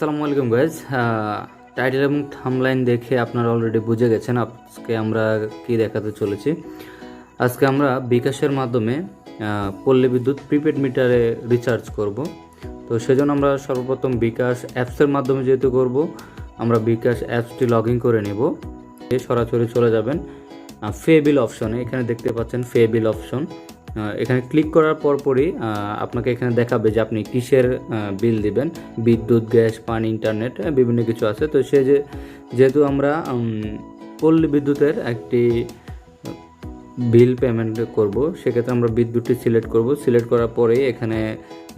আসসালামু আলাইকুম guys title এবং থামলাইন দেখে আপনারা অলরেডি বুঝে গেছেন আজকে আমরা কি দেখাতে চলেছি। আজকে আমরা বিকাশের মাধ্যমে পল্লী বিদ্যুৎ প্রিপেড মিটারে রিচার্জ করব। তো সেজন্য আমরা সর্বপ্রথম বিকাশ অ্যাপসের মাধ্যমে যেহেতু করব, আমরা বিকাশ অ্যাপসটি লগ ইন করে নেব। সরাসরি চলে যাবেন ফে বিল অপশনে এখানে দেখতে পাচ্ছেন ফে বিল অপশন এখানে ক্লিক করার পরপরই আপনাকে এখানে দেখাবে যে আপনি কিসের বিল দিবেন। বিদ্যুৎ, গ্যাস, পানি ইন্টারনেট বিভিন্ন কিছু আছে। তো সে যে, যেহেতু আমরা পল্লী বিদ্যুতের একটি বিল পেমেন্ট করব, সেক্ষেত্রে আমরা বিদ্যুৎটি সিলেক্ট করব। সিলেক্ট করার পরে এখানে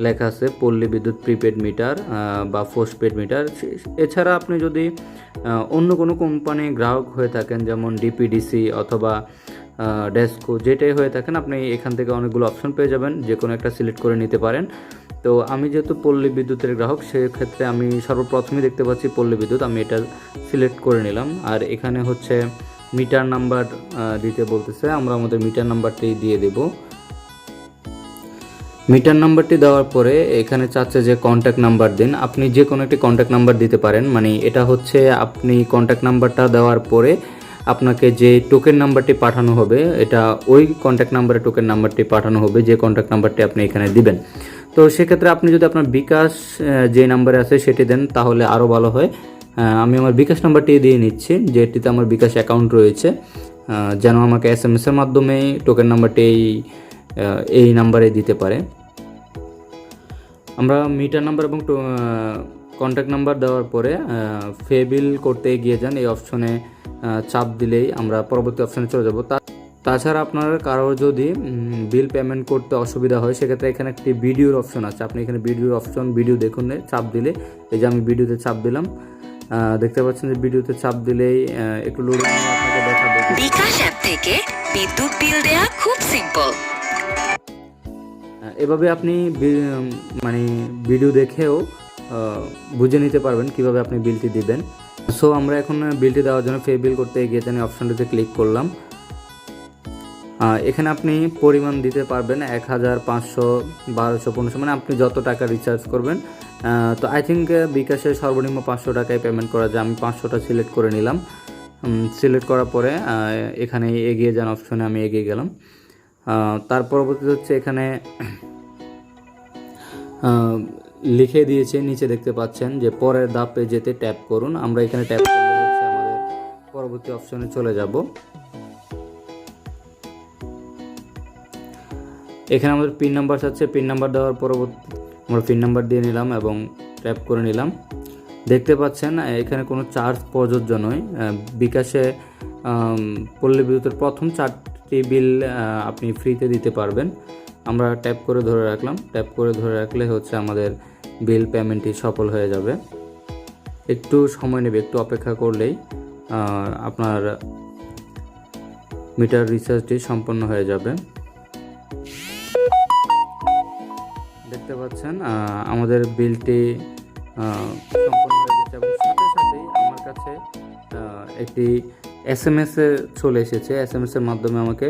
লেখা আছে পল্লী বিদ্যুৎ প্রিপেড মিটার বা পোস্টপেড মিটার এছাড়া আপনি যদি অন্য কোনো কোম্পানি গ্রাহক হয়ে থাকেন, যেমন ডিপিডিসি অথবা ডেস্কো যেটাই হয়ে থাকেন, আপনি এখান থেকে অনেকগুলো অপশন পেয়ে যাবেন যে কোনো একটা সিলেক্ট করে নিতে পারেন। তো আমি যেহেতু পল্লী বিদ্যুতের গ্রাহক, সেক্ষেত্রে আমি সর্বপ্রথমই দেখতে পাচ্ছি পল্লী বিদ্যুৎ, আমি এটা সিলেক্ট করে নিলাম। আর এখানে হচ্ছে মিটার নাম্বার দিতে বলতেছে, আমরা আমাদের মিটার নাম্বারটি দিয়ে দেব। মিটার নাম্বারটি দেওয়ার পরে এখানে চাচ্ছে যে কন্ট্যাক্ট নাম্বার দিন। আপনি যে কোনো একটি কন্ট্যাক্ট নাম্বার দিতে পারেন মানে এটা হচ্ছে আপনি কন্ট্যাক্ট নাম্বারটা দেওয়ার পরে আপনাকে যে টোকেন নাম্বারটি পাঠানো হবে, এটা ওই কন্ট্যাক্ট নাম্বারে টোকেন নাম্বারটি পাঠানো হবে, যে কন্ট্যাক্ট নাম্বারটি আপনি এখানে দিবেন। তো সেক্ষেত্রে আপনি যদি আপনার বিকাশ যে নাম্বারে আছে সেটি দেন, তাহলে আরও ভালো হয়। আমি আমার বিকাশ নাম্বারটি দিয়ে নিচ্ছি, যেটিতে আমার বিকাশ অ্যাকাউন্ট রয়েছে। যেন আমাকে এস এম এসের মাধ্যমে টোকেন নাম্বারটি এই এই নাম্বারে দিতে পারে। আমরা মিটার নাম্বার এবং কন্ট্যাক্ট নাম্বার দেওয়ার পরে ফেবিল করতে এগিয়ে যান, এই অপশনে চাপ দিলেই আমরা পরবর্তী অপশানে চলে যাব। তা তাছাড়া আপনার কারোর যদি বিল পেমেন্ট করতে অসুবিধা হয় সেক্ষেত্রে এখানে একটি ভিডিওর অপশন আছে। আপনি এখানে ভিডিওর অপশন ভিডিও দেখুন চাপ দিলে এই যে আমি ভিডিওতে চাপ দিলাম দেখতে পাচ্ছেন যে ভিডিওতে চাপ দিলেই একটু লোড আপনাকে দেখাবে। বিকাশ অ্যাপ থেকে বিদ্যুৎ বিল দেয়া খুব সিম্পল এভাবে আপনি মানে ভিডিও দেখেও বুঝে নিতে পারবেন কীভাবে আপনি বিলটি দিবেন। সো আমরা এখন বিলটি দেওয়ার জন্য ফে বিল করতে এগিয়ে যান অপশনটিতে ক্লিক করলাম। এখানে আপনি পরিমাণ দিতে পারবেন এক হাজার পাঁচশো, বারোশো, পনেরোশো মানে আপনি যত টাকা রিচার্জ করবেন। তো আই থিঙ্ক বিকাশে সর্বনিম্ন পাঁচশো টাকায় পেমেন্ট করা যায়। আমি পাঁচশোটা সিলেক্ট করে নিলাম। সিলেক্ট করার পরে এখানে এগিয়ে যান অপশনে আমি এগিয়ে গেলাম। তার পরবর্তীতে হচ্ছে এখানে লিখে দিয়েছে, নিচে দেখতে পাচ্ছেন যে পরের ধাপে যেতে ট্যাপ করুন। আমরা এখানে ট্যাপ করলে হচ্ছে আমাদের পরবর্তী অপশনে চলে যাব। এখানে আমাদের পিন নাম্বার আছে, পিন নাম্বার দেওয়ার পরবর্তী আমরা পিন নাম্বার দিয়ে নিলাম এবং ট্যাপ করে নিলাম। দেখতে পাচ্ছেন এখানে কোনো চার্জ প্রযোজ্য নয়। বিকাশে পল্লী বিদ্যুতের প্রথম চারটি বিল আপনি ফ্রিতে দিতে পারবেন। আমরা ট্যাপ করে ধরে রাখলাম। ট্যাপ করে ধরে রাখলে হচ্ছে আমাদের বিল পেমেন্টটি সফল হয়ে যাবে। একটু সময় নেবে, একটু অপেক্ষা করলেই আপনার মিটার রিচার্জটি সম্পন্ন হয়ে যাবে। দেখতে পাচ্ছেন আমাদের বিলটি সম্পন্ন হয়ে গেছে এবং সাথে সাথেই আমার কাছে একটি এস এম এস চলে এসেছে। এস এম এস এর মাধ্যমে আমাকে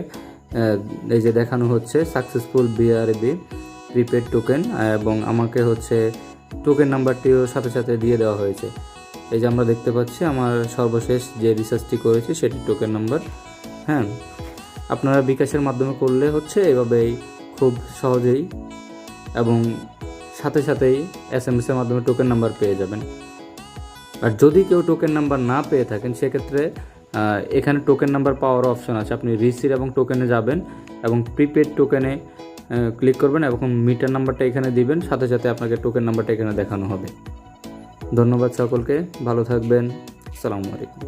এই যে দেখানো হচ্ছে সাকসেসফুল বিআরবি প্রিপেড টোকেন এবং আমাকে হচ্ছে টোকেন নাম্বারটিও সাথে সাথে দিয়ে দেওয়া হয়েছে। এই যে আমরা দেখতে পাচ্ছি, আমার সর্বশেষ যে রিসার্চটি করেছি সেটি টোকেন নাম্বার হ্যাঁ। আপনারা বিকাশের মাধ্যমে করলে হচ্ছে এভাবেই খুব সহজেই এবং সাথে সাথেই এস এম এসের মাধ্যমে টোকেন নাম্বার পেয়ে যাবেন। আর যদি কেউ টোকেন নাম্বার না পেয়ে থাকেন, সেক্ষেত্রে এখানে টোকেন নাম্বার পাওয়ার অপশন আছে। আপনি রিসিভ এবং টোকেনে যাবেন এবং প্রিপেড টোকেনে ক্লিক করবেন এবং মিটার নাম্বারটা এখানে দিবেন। সাথে সাথে আপনাকে টোকেন নাম্বারটা এখানে দেখানো হবে। ধন্যবাদ সকলকে। ভালো থাকবেন। আসসালামু আলাইকুম।